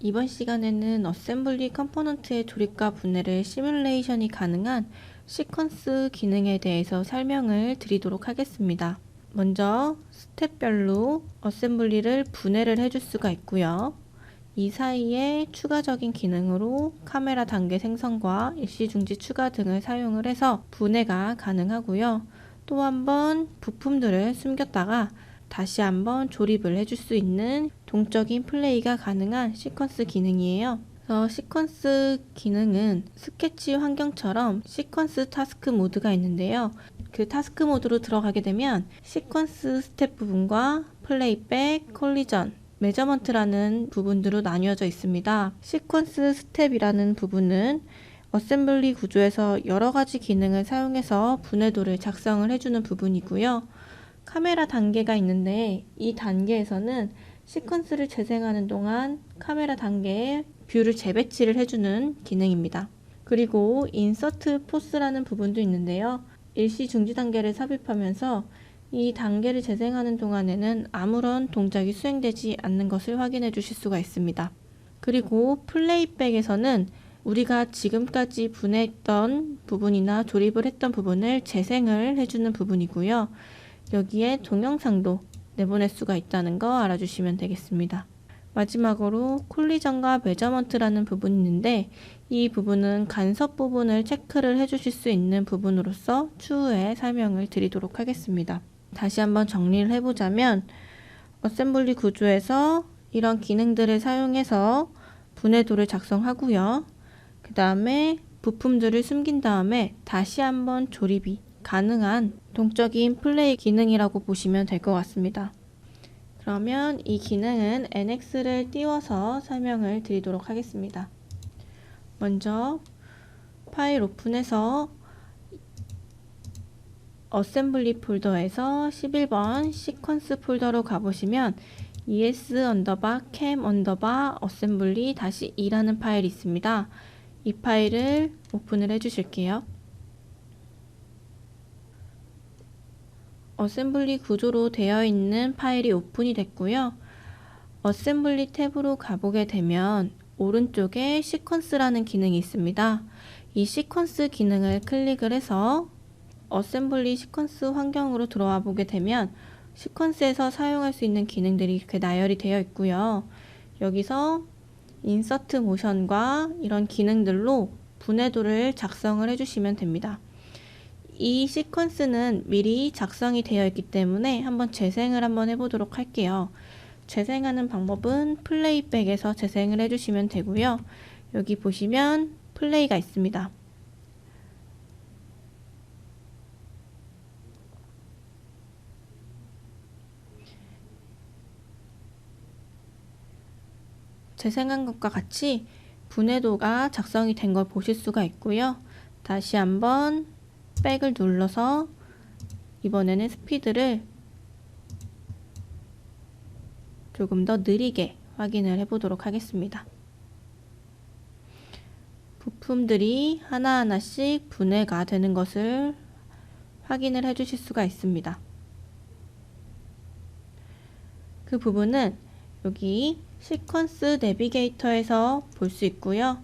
이번 시간에는 어셈블리 컴포넌트의 조립과 분해를 시뮬레이션이 가능한 시퀀스 기능에 대해서 설명을 드리도록 하겠습니다. 먼저 스텝별로 어셈블리를 분해를 해줄 수가 있고요. 이 사이에 추가적인 기능으로 카메라 단계 생성과 일시중지 추가 등을 사용을 해서 분해가 가능하고요. 또 한번 부품들을 숨겼다가 다시 한번 조립을 해줄 수 있는 동적인 플레이가 가능한 시퀀스 기능이에요. 그래서 시퀀스 기능은 스케치 환경처럼 시퀀스 타스크 모드가 있는데요. 그 타스크 모드로 들어가게 되면 시퀀스 스텝 부분과 플레이백, 콜리전, 메저먼트라는 부분들로 나뉘어져 있습니다. 시퀀스 스텝이라는 부분은 어셈블리 구조에서 여러 가지 기능을 사용해서 분해도를 작성을 해주는 부분이고요. 카메라 단계가 있는데 이 단계에서는 시퀀스를 재생하는 동안 카메라 단계에 뷰를 재배치를 해주는 기능입니다. 그리고 인서트 포스라는 부분도 있는데요. 일시 중지 단계를 삽입하면서 이 단계를 재생하는 동안에는 아무런 동작이 수행되지 않는 것을 확인해 주실 수가 있습니다. 그리고 플레이백에서는 우리가 지금까지 분해했던 부분이나 조립을 했던 부분을 재생을 해주는 부분이고요. 여기에 동영상도 내보낼 수가 있다는 거 알아주시면 되겠습니다. 마지막으로 콜리전과 메저먼트라는 부분이 있는데 이 부분은 간섭 부분을 체크를 해주실 수 있는 부분으로서 추후에 설명을 드리도록 하겠습니다. 다시 한번 정리를 해보자면 어셈블리 구조에서 이런 기능들을 사용해서 분해도를 작성하고요. 그 다음에 부품들을 숨긴 다음에 다시 한번 조립이 가능한 동적인 플레이 기능이라고 보시면 될 것 같습니다. 그러면 이 기능은 NX를 띄워서 설명을 드리도록 하겠습니다. 먼저 파일 오픈해서 어셈블리 폴더에서 11번 시퀀스 폴더로 가보시면 es 언더바 캠 언더바 어셈블리 다시 2라는 파일이 있습니다. 이 파일을 오픈을 해주실게요. 어셈블리 구조로 되어 있는 파일이 오픈이 됐고요. 어셈블리 탭으로 가보게 되면 오른쪽에 시퀀스라는 기능이 있습니다. 이 시퀀스 기능을 클릭을 해서 어셈블리 시퀀스 환경으로 들어와 보게 되면 시퀀스에서 사용할 수 있는 기능들이 이렇게 나열이 되어 있고요. 여기서 인서트 모션과 이런 기능들로 분해도를 작성을 해주시면 됩니다. 이 시퀀스는 미리 작성이 되어 있기 때문에 한번 재생을 한번 해보도록 할게요. 재생하는 방법은 플레이백에서 재생을 해주시면 되고요. 여기 보시면 플레이가 있습니다. 재생한 것과 같이 분해도가 작성이 된 걸 보실 수가 있고요. 다시 한번 백을 눌러서 이번에는 스피드를 조금 더 느리게 확인을 해보도록 하겠습니다. 부품들이 하나하나씩 분해가 되는 것을 확인을 해 주실 수가 있습니다. 그 부분은 여기 시퀀스 내비게이터에서 볼 수 있고요.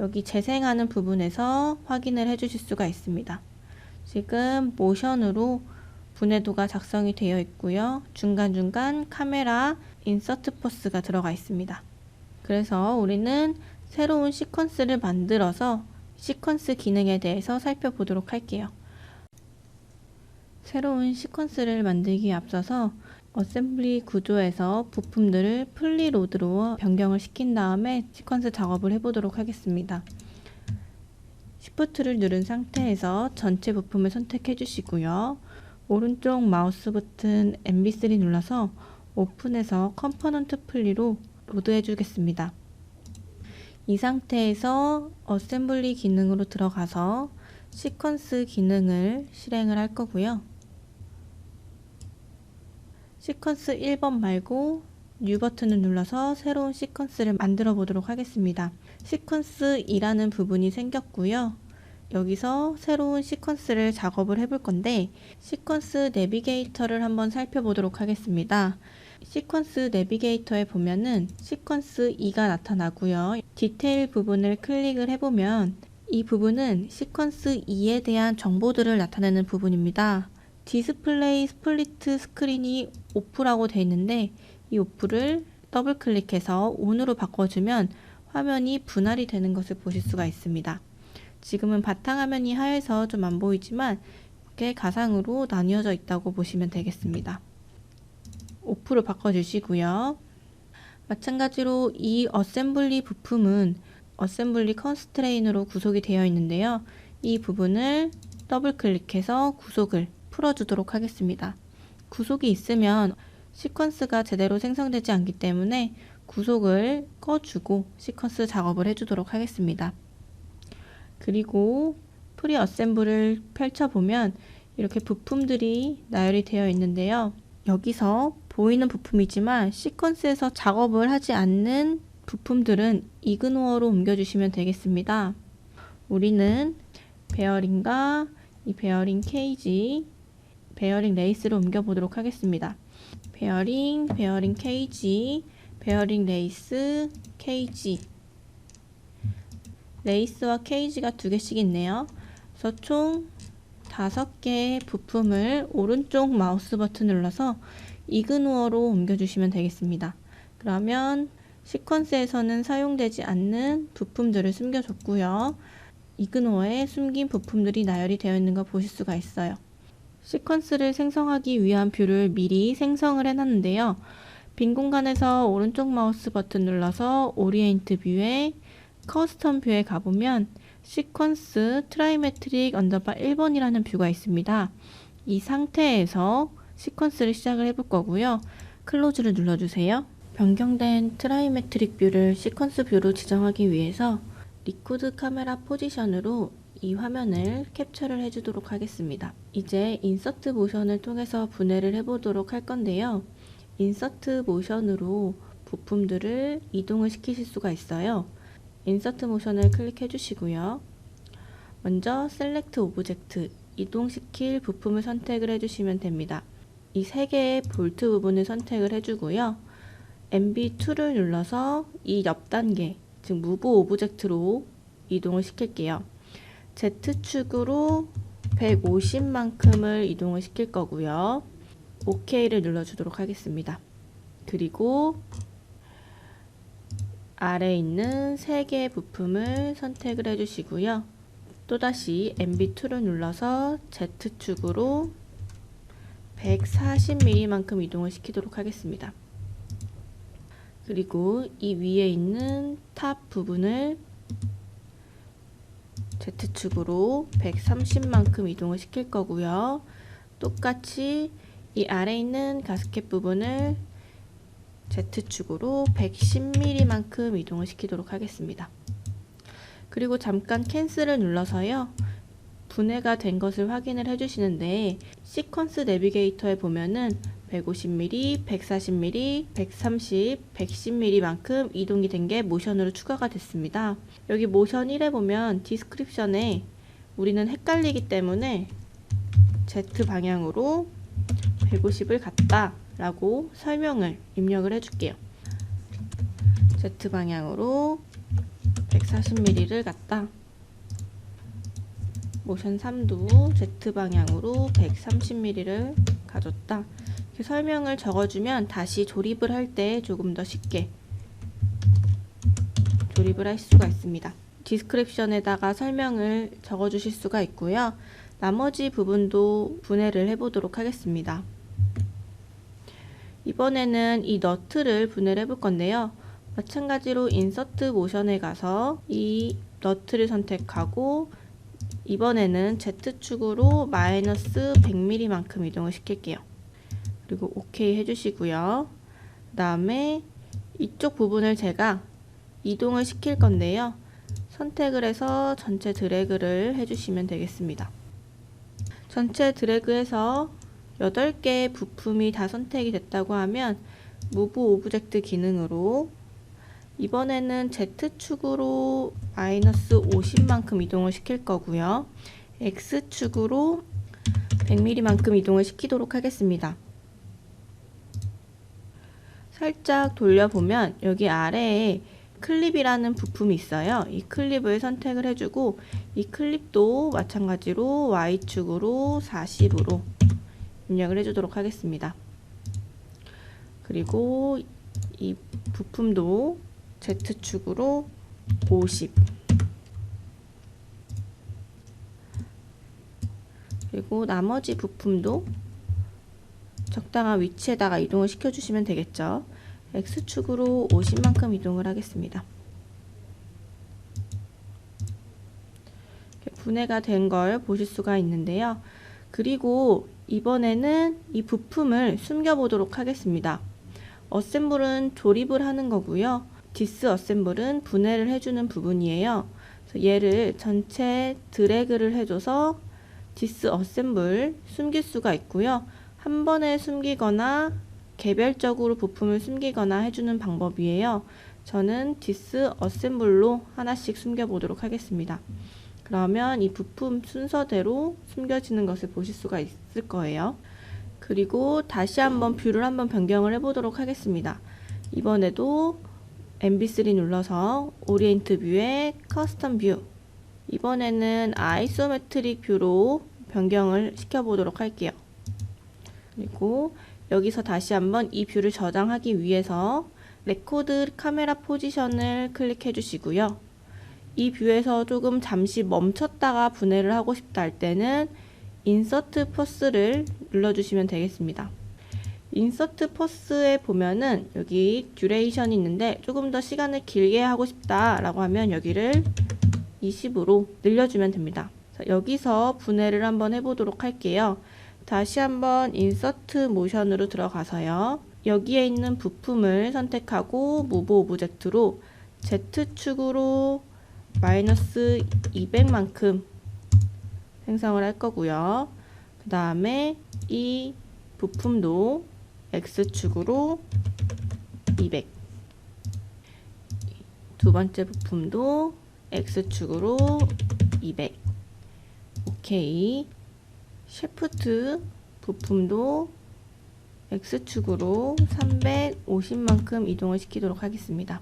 여기 재생하는 부분에서 확인을 해 주실 수가 있습니다. 지금 모션으로 분해도가 작성이 되어 있고요. 중간중간 카메라 인서트 포스가 들어가 있습니다. 그래서 우리는 새로운 시퀀스를 만들어서 시퀀스 기능에 대해서 살펴보도록 할게요. 새로운 시퀀스를 만들기에 앞서서 어셈블리 구조에서 부품들을 플리로드로 변경을 시킨 다음에 시퀀스 작업을 해보도록 하겠습니다. Shift를 누른 상태에서 전체 부품을 선택해 주시고요. 오른쪽 마우스 버튼 MB3 눌러서 오픈해서 컴포넌트 플리로 로드해 주겠습니다. 이 상태에서 어셈블리 기능으로 들어가서 시퀀스 기능을 실행을 할 거고요. 시퀀스 1번 말고 뉴 버튼을 눌러서 새로운 시퀀스를 만들어 보도록 하겠습니다. 시퀀스 2라는 부분이 생겼고요. 여기서 새로운 시퀀스를 작업을 해볼 건데 시퀀스 내비게이터를 한번 살펴보도록 하겠습니다. 시퀀스 내비게이터에 보면은 시퀀스 2가 나타나고요. 디테일 부분을 클릭을 해보면 이 부분은 시퀀스 2에 대한 정보들을 나타내는 부분입니다. 디스플레이 스플리트 스크린이 오프라고 되어 있는데 이 오프를 더블 클릭해서 온으로 바꿔주면 화면이 분할이 되는 것을 보실 수가 있습니다. 지금은 바탕화면이 하얘서 좀 안 보이지만 이렇게 가상으로 나뉘어져 있다고 보시면 되겠습니다. 오프로 바꿔주시고요. 마찬가지로 이 어셈블리 부품은 어셈블리 컨스트레인으로 구속이 되어 있는데요. 이 부분을 더블 클릭해서 구속을 풀어주도록 하겠습니다. 구속이 있으면 시퀀스가 제대로 생성되지 않기 때문에 구속을 꺼주고 시퀀스 작업을 해주도록 하겠습니다. 그리고 프리 어셈블을 펼쳐보면 이렇게 부품들이 나열이 되어 있는데요. 여기서 보이는 부품이지만 시퀀스에서 작업을 하지 않는 부품들은 이그노어로 옮겨주시면 되겠습니다. 우리는 베어링과 이 베어링 케이지, 베어링 레이스를 옮겨보도록 하겠습니다. 베어링, 베어링 케이지, 베어링 레이스, 케이지 레이스와 케이지가 두 개씩 있네요. 그래서 총 다섯 개의 부품을 오른쪽 마우스 버튼 눌러서 이그노어로 옮겨주시면 되겠습니다. 그러면 시퀀스에서는 사용되지 않는 부품들을 숨겨줬고요. 이그노어에 숨긴 부품들이 나열이 되어 있는 걸 보실 수가 있어요. 시퀀스를 생성하기 위한 뷰를 미리 생성을 해놨는데요. 빈 공간에서 오른쪽 마우스 버튼 눌러서 오리엔트 뷰에 커스텀 뷰에 가보면 시퀀스 트라이메트릭 언더바 1번이라는 뷰가 있습니다. 이 상태에서 시퀀스를 시작을 해볼 거고요. 클로즈를 눌러주세요. 변경된 트라이메트릭 뷰를 시퀀스 뷰로 지정하기 위해서 리코드 카메라 포지션으로 이 화면을 캡처를 해주도록 하겠습니다. 이제 인서트 모션을 통해서 분해를 해보도록 할 건데요. 인서트 모션으로 부품들을 이동을 시키실 수가 있어요. 인서트 모션을 클릭해 주시고요. 먼저 셀렉트 오브젝트 이동시킬 부품을 선택을 해주시면 됩니다. 이 세 개의 볼트 부분을 선택을 해주고요. MB2를 눌러서 이 옆 단계, 즉 무브 오브젝트로 이동을 시킬게요. Z축으로 150만큼을 이동을 시킬 거고요. OK를 눌러주도록 하겠습니다. 그리고 아래에 있는 세 개의 부품을 선택을 해주시고요. 또다시 MB2를 눌러서 Z축으로 140mm만큼 이동을 시키도록 하겠습니다. 그리고 이 위에 있는 탑 부분을 Z축으로 130만큼 이동을 시킬 거고요. 똑같이 이 아래 있는 가스켓 부분을 Z축으로 110mm만큼 이동을 시키도록 하겠습니다. 그리고 잠깐 캔슬을 눌러서요. 분해가 된 것을 확인을 해주시는데 시퀀스 내비게이터에 보면은 150mm, 140mm, 130, 110mm만큼 이동이 된 게 모션으로 추가가 됐습니다. 여기 모션 1에 보면 디스크립션에 우리는 헷갈리기 때문에 Z 방향으로 150을 갔다 라고 설명을 입력을 해줄게요. Z 방향으로 140mm를 갔다. 모션 3도 Z 방향으로 130mm를 가졌다. 이렇게 설명을 적어주면 다시 조립을 할 때 조금 더 쉽게 조립을 할 수가 있습니다. 디스크립션에다가 설명을 적어주실 수가 있고요. 나머지 부분도 분해를 해보도록 하겠습니다. 이번에는 이 너트를 분해를 해볼 건데요. 마찬가지로 인서트 모션에 가서 이 너트를 선택하고 이번에는 Z축으로 마이너스 100mm만큼 이동을 시킬게요. 그리고 OK 해주시고요. 그 다음에 이쪽 부분을 제가 이동을 시킬 건데요. 선택을 해서 전체 드래그를 해주시면 되겠습니다. 전체 드래그해서 8개의 부품이 다 선택이 됐다고 하면 무브 오브젝트 기능으로 이번에는 Z축으로 마이너스 50만큼 이동을 시킬 거고요. X축으로 100mm만큼 이동을 시키도록 하겠습니다. 살짝 돌려보면 여기 아래에 클립이라는 부품이 있어요. 이 클립을 선택을 해주고 이 클립도 마찬가지로 Y축으로 40으로 입력을 해주도록 하겠습니다. 그리고 이 부품도 Z축으로 50 그리고 나머지 부품도 적당한 위치에다가 이동을 시켜주시면 되겠죠. X축으로 50만큼 이동을 하겠습니다. 분해가 된 걸 보실 수가 있는데요. 그리고 이번에는 이 부품을 숨겨보도록 하겠습니다. 어셈블은 조립을 하는 거고요. 디스 어셈블은 분해를 해주는 부분이에요. 얘를 전체 드래그를 해줘서 디스 어셈블 숨길 수가 있고요. 한 번에 숨기거나 개별적으로 부품을 숨기거나 해주는 방법이에요. 저는 디스 어셈블로 하나씩 숨겨보도록 하겠습니다. 그러면 이 부품 순서대로 숨겨지는 것을 보실 수가 있을 거예요. 그리고 다시 한번 뷰를 한번 변경을 해보도록 하겠습니다. 이번에도 MB3 눌러서 오리엔트 뷰에 커스텀 뷰 이번에는 아이소메트릭 뷰로 변경을 시켜보도록 할게요. 그리고 여기서 다시 한번 이 뷰를 저장하기 위해서 레코드 카메라 포지션을 클릭해 주시고요. 이 뷰에서 조금 잠시 멈췄다가 분해를 하고 싶다 할 때는 인서트 퍼스를 눌러주시면 되겠습니다. 인서트 퍼스에 보면은 여기 듀레이션이 있는데 조금 더 시간을 길게 하고 싶다 라고 하면 여기를 20으로 늘려주면 됩니다. 자, 여기서 분해를 한번 해보도록 할게요. 다시 한번 인서트 모션으로 들어가서요. 여기에 있는 부품을 선택하고 무브 오브젝트로 Z축으로 마이너스 200만큼 생성을 할 거고요. 그 다음에 이 부품도 X축으로 200. 두 번째 부품도 X축으로 200. 오케이. 셰프트 부품도 X축으로 350만큼 이동을 시키도록 하겠습니다.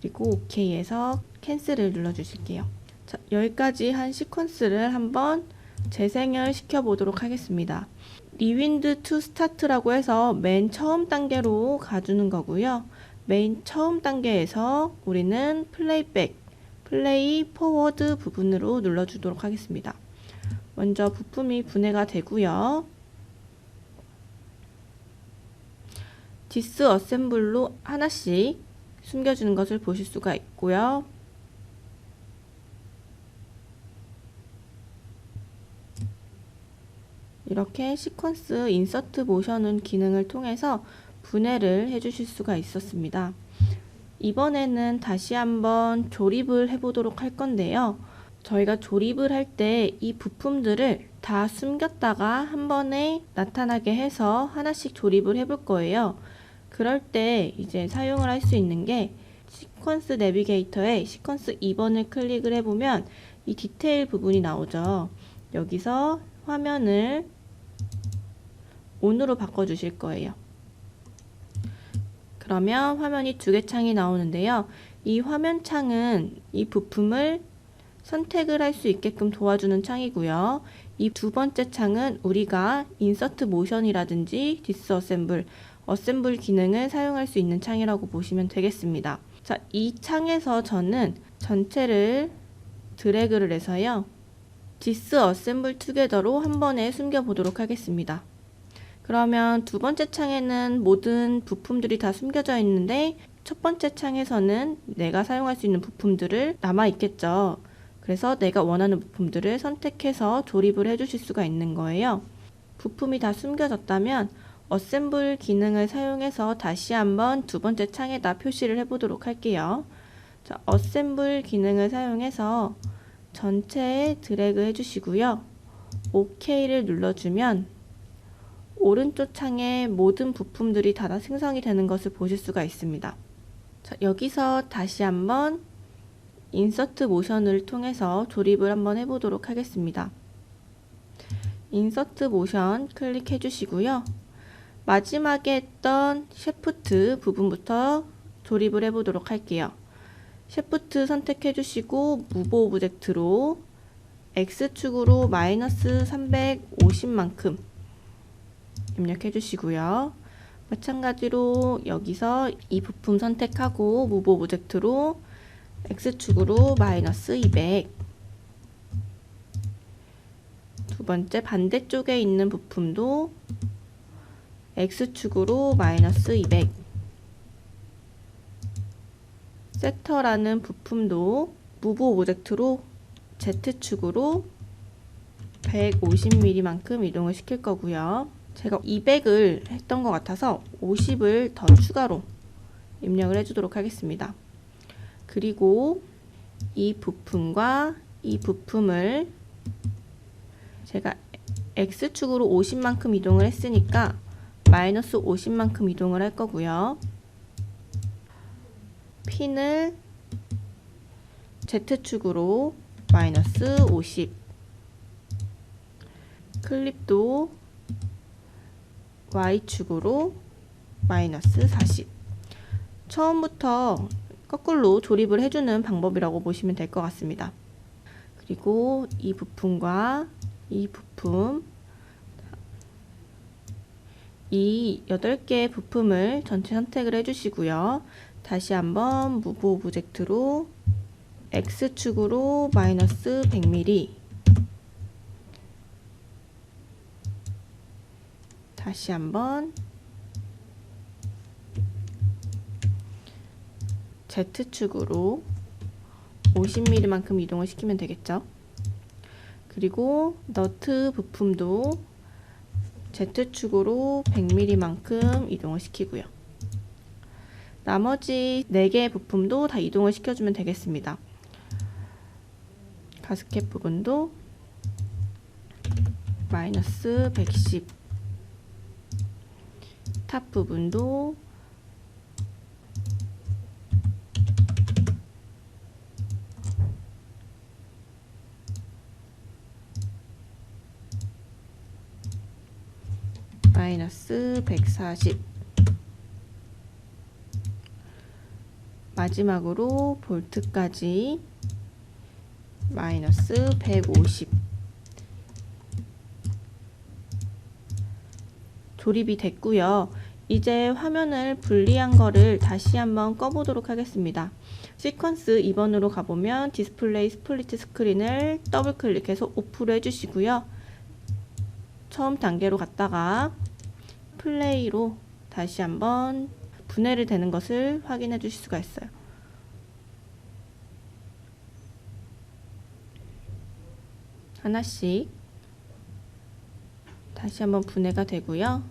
그리고 OK에서 캔슬을 눌러 주실게요. 자, 여기까지 한 시퀀스를 한번 재생을 시켜 보도록 하겠습니다. 리윈드 투 스타트라고 해서 맨 처음 단계로 가주는 거고요. 맨 처음 단계에서 우리는 플레이백, 플레이 포워드 부분으로 눌러주도록 하겠습니다. 먼저 부품이 분해가 되고요. 디스 어셈블로 하나씩 숨겨주는 것을 보실 수가 있고요. 이렇게 시퀀스 인서트 모션은 기능을 통해서 분해를 해주실 수가 있었습니다. 이번에는 다시 한번 조립을 해보도록 할 건데요. 저희가 조립을 할 때 이 부품들을 다 숨겼다가 한 번에 나타나게 해서 하나씩 조립을 해볼 거예요. 그럴 때 이제 사용을 할 수 있는 게 시퀀스 내비게이터에 시퀀스 2번을 클릭을 해보면 이 디테일 부분이 나오죠. 여기서 화면을 온으로 바꿔주실 거예요. 그러면 화면이 두 개 창이 나오는데요. 이 화면 창은 이 부품을 선택을 할 수 있게끔 도와주는 창이고요. 이 두 번째 창은 우리가 인서트 모션이라든지 디스어셈블, 어셈블 기능을 사용할 수 있는 창이라고 보시면 되겠습니다. 자, 이 창에서 저는 전체를 드래그를 해서요. 디스 어셈블 투게더로 한 번에 숨겨 보도록 하겠습니다. 그러면 두 번째 창에는 모든 부품들이 다 숨겨져 있는데 첫 번째 창에서는 내가 사용할 수 있는 부품들을 남아 있겠죠. 그래서 내가 원하는 부품들을 선택해서 조립을 해 주실 수가 있는 거예요. 부품이 다 숨겨졌다면 어셈블 기능을 사용해서 다시 한번 두 번째 창에다 표시를 해보도록 할게요. 자, 어셈블 기능을 사용해서 전체에 드래그 해주시고요. OK를 눌러주면 오른쪽 창에 모든 부품들이 다 생성이 되는 것을 보실 수가 있습니다. 자, 여기서 다시 한번 인서트 모션을 통해서 조립을 한번 해보도록 하겠습니다. 인서트 모션 클릭해 주시고요. 마지막에 했던 셰프트 부분부터 조립을 해보도록 할게요. 셰프트 선택해 주시고 무보 오브젝트로 X축으로 마이너스 350만큼 입력해 주시고요. 마찬가지로 여기서 이 부품 선택하고 무보 오브젝트로 X축으로 마이너스 200. 두 번째 반대쪽에 있는 부품도 X축으로 마이너스 200. 섹터라는 부품도 무보 오브젝트로 Z축으로 150mm만큼 이동을 시킬 거고요. 제가 200을 했던 것 같아서 50을 더 추가로 입력을 해주도록 하겠습니다. 그리고 이 부품과 이 부품을 제가 X축으로 50만큼 이동을 했으니까 마이너스 50만큼 이동을 할 거고요. 핀을 Z축으로 마이너스 50 클립도 Y축으로 마이너스 40 처음부터 거꾸로 조립을 해주는 방법이라고 보시면 될 것 같습니다. 그리고 이 부품과 이 부품 이 8개의 부품을 전체 선택을 해주시고요. 다시 한번 무브 오브젝트로 X축으로 마이너스 100mm 다시 한번 Z축으로 50mm만큼 이동을 시키면 되겠죠. 그리고 너트 부품도 Z축으로 100mm만큼 이동을 시키고요. 나머지 4개의 부품도 다 이동을 시켜주면 되겠습니다. 가스켓 부분도 마이너스 110, 탑 부분도 마이너스 140 마지막으로 볼트까지 마이너스 150 조립이 됐고요. 이제 화면을 분리한 거를 다시 한번 꺼보도록 하겠습니다. 시퀀스 2번으로 가보면 디스플레이 스플리트 스크린을 더블 클릭해서 오프를 해주시고요. 처음 단계로 갔다가 플레이로 다시 한번 분해를 되는 것을 확인해 주실 수가 있어요. 하나씩 다시 한번 분해가 되고요.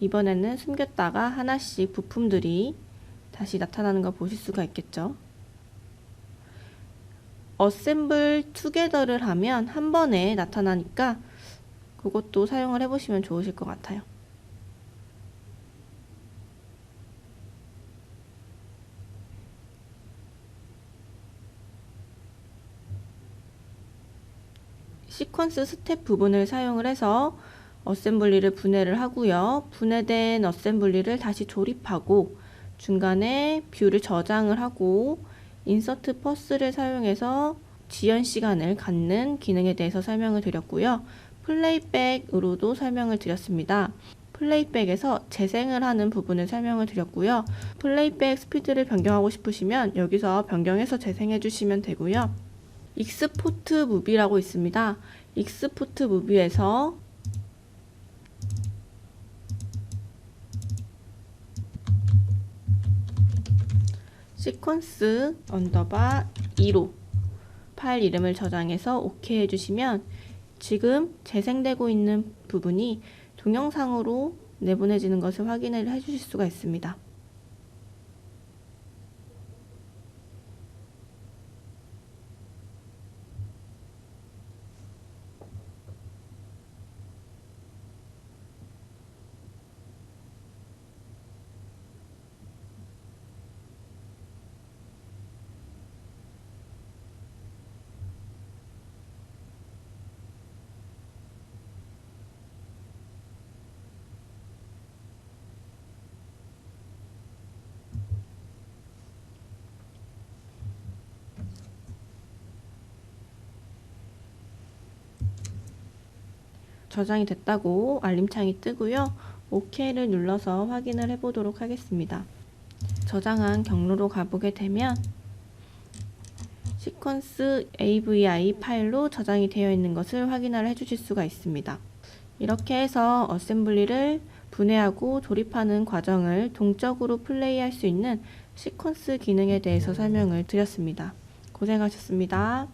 이번에는 숨겼다가 하나씩 부품들이 다시 나타나는 걸 보실 수가 있겠죠. 어셈블 투게더를 하면 한 번에 나타나니까 그것도 사용을 해보시면 좋으실 것 같아요. 시퀀스 스텝 부분을 사용을 해서 어셈블리를 분해를 하고요. 분해된 어셈블리를 다시 조립하고 중간에 뷰를 저장을 하고 인서트 퍼스를 사용해서 지연 시간을 갖는 기능에 대해서 설명을 드렸고요. 플레이백으로도 설명을 드렸습니다. 플레이백에서 재생을 하는 부분을 설명을 드렸고요. 플레이백 스피드를 변경하고 싶으시면 여기서 변경해서 재생해 주시면 되고요. 익스포트 무비라고 있습니다. 익스포트 무비에서 시퀀스 언더바 2로 파일 이름을 저장해서 OK 해주시면 지금 재생되고 있는 부분이 동영상으로 내보내지는 것을 확인을 해주실 수가 있습니다. 저장이 됐다고 알림창이 뜨고요. OK를 눌러서 확인을 해보도록 하겠습니다. 저장한 경로로 가보게 되면 시퀀스 AVI 파일로 저장이 되어 있는 것을 확인을 해주실 수가 있습니다. 이렇게 해서 어셈블리를 분해하고 조립하는 과정을 동적으로 플레이할 수 있는 시퀀스 기능에 대해서 설명을 드렸습니다. 고생하셨습니다.